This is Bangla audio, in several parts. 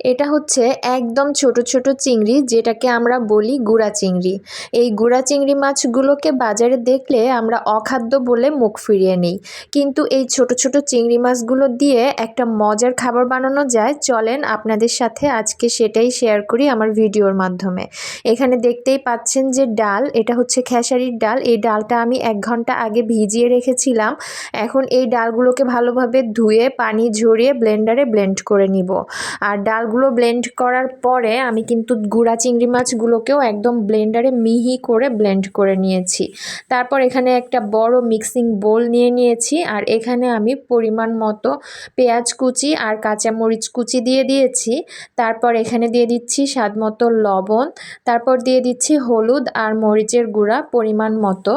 এটা হচ্ছে একদম ছোট ছোট চিংড়ি, যেটাকে আমরা বলি গুড়া চিংড়ি। এই গুড়া চিংড়ি মাছগুলোকে বাজারে দেখলে আমরা অখাদ্য বলে মুখ ফিরিয়ে নিই। কিন্তু এই ছোট ছোট চিংড়ি মাছগুলো দিয়ে একটা মজার খাবার বানানো যায়। চলেন আপনাদের সাথে আজকে সেটাই শেয়ার করি আমার ভিডিওর মাধ্যমে। এখানে দেখতেই পাচ্ছেন যে ডাল, এটা হচ্ছে খেসারির ডাল। এই ডালটা আমি এক ঘণ্টা আগে ভিজিয়ে রেখেছিলাম। এখন এই ডালগুলোকে ভালোভাবে ধুয়ে, পানি ঝরিয়ে ব্লেন্ডারে ব্লেন্ড করে নিব। আর ডালগুলো ব্লেন্ড করার পরে আমি কিন্তু গুঁড়া চিংড়ি মাছগুলোকেও একদম ব্লেন্ডারে মিহি করে ব্লেন্ড করে নিয়েছি। তারপর এখানে একটা বড় মিক্সিং বোল নিয়ে নিয়েছি আর এখানে আমি পরিমাণ মতো পেঁয়াজ কুচি আর কাঁচামরিচ কুচি দিয়ে দিয়েছি। তারপর এখানে দিয়ে দিচ্ছি স্বাদ মতো লবণ। তারপর দিয়ে দিচ্ছি হলুদ আর মরিচের গুঁড়া পরিমাণ মতো।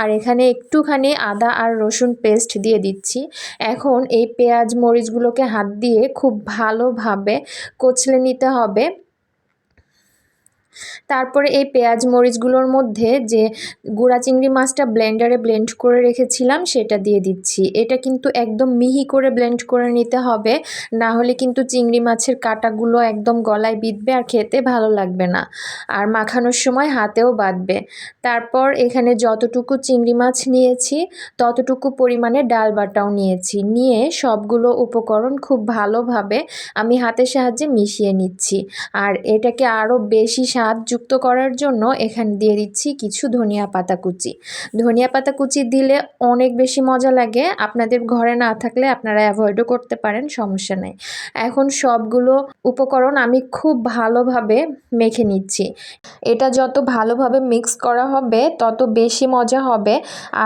আর এখানে একটুখানি আদা আর রসুন পেস্ট দিয়ে দিচ্ছি। এখন এই পেঁয়াজ মরিচগুলোকে হাত দিয়ে খুব ভালোভাবে কচলে নিতে হবে। তারপরে এই পেঁয়াজ মরিচগুলোর মধ্যে যে গুঁড়া চিংড়ি মাছটা ব্লেন্ডারে ব্লেন্ড করে রেখেছিলাম, সেটা দিয়ে দিচ্ছি। এটা কিন্তু একদম মিহি করে ব্লেন্ড করে নিতে হবে, না হলে কিন্তু চিংড়ি মাছের কাটাগুলো একদম গলায় বিঁধবে আর খেতে ভালো লাগবে না। আর মাখানোর সময় হাতেও বাঁধবে। তারপর এখানে যতটুকু চিংড়ি মাছ নিয়েছি, ততটুকু পরিমাণে ডাল বাটাও নিয়েছি। নিয়ে সবগুলো উপকরণ খুব ভালোভাবে আমি হাতের সাহায্যে মিশিয়ে নিচ্ছি। আর এটাকে আরও বেশি স্বাদ যুক্ত করার জন্য এখানে দিয়ে দিচ্ছি কিছু ধনিয়া পাতা কুচি। ধনিয়া পাতা কুচি দিলে অনেক বেশি মজা লাগে। আপনাদের ঘরে না থাকলে আপনারা অ্যাভয়েডও করতে পারেন, সমস্যা নেই। এখন সবগুলো উপকরণ আমি খুব ভালোভাবে মেখে নিচ্ছি। এটা যত ভালোভাবে মিক্স করা হবে, তত বেশি মজা হবে।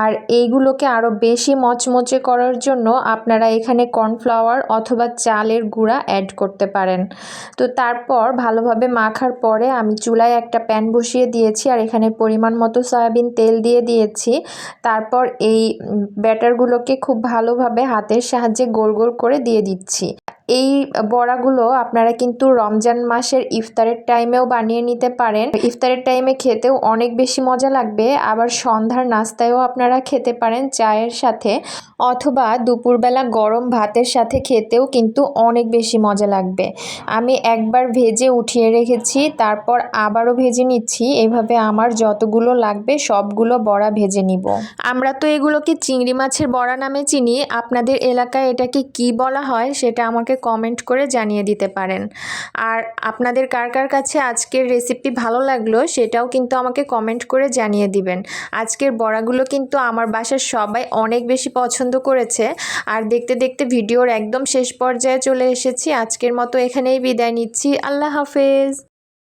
আর এইগুলোকে আরও বেশি মচমচে করার জন্য আপনারা এখানে কর্নফ্লাওয়ার অথবা চালের গুঁড়া অ্যাড করতে পারেন। তো তারপর ভালোভাবে মাখার পরে আমি চুলায় একটা প্যান বসিয়ে দিয়েছি আর এখানে পরিমাণ মতো সয়াবিন তেল দিয়ে দিয়েছি। তারপর এই ব্যাটারগুলোকে খুব ভালোভাবে হাতের সাহায্যে গোল গোল করে দিয়ে দিচ্ছি। এই বড়াগুলো আপনারা কিন্তু রমজান মাসের ইফতারের টাইমেও বানিয়ে নিতে পারেন। ইফতারের টাইমে খেতেও অনেক বেশি মজা লাগবে। আবার সন্ধ্যার নাস্তায়ও আপনারা খেতে পারেন চায়ের সাথে। অথবা দুপুরবেলা গরম ভাতের সাথে খেতেও কিন্তু অনেক বেশি মজা লাগবে। আমি একবার ভেজে উঠিয়ে রেখেছি, তারপর আবারও ভেজে নিচ্ছি। এভাবে আমার যতগুলো লাগবে সবগুলো বড়া ভেজে নিব। আমরা তো এগুলোকে চিংড়ি মাছের বড়া নামে চিনি। আপনাদের এলাকায় এটাকে কি বলা হয় সেটা আমাকে কমেন্ট করে জানিয়ে দিতে পারেন। আর আপনাদের কার কার কাছে আজকের রেসিপি ভালো লাগল সেটাও কিন্তু আমাকে কমেন্ট করে জানিয়ে দিবেন। আজকের বড়াগুলো কিন্তু আমার বাসার সবাই অনেক বেশি পছন্দ করেছে। আর দেখতে দেখতে ভিডিওর একদম শেষ পর্যায়ে চলে এসেছি। আজকের মতো এখানেই বিদায় নিচ্ছি। আল্লাহ হাফেজ।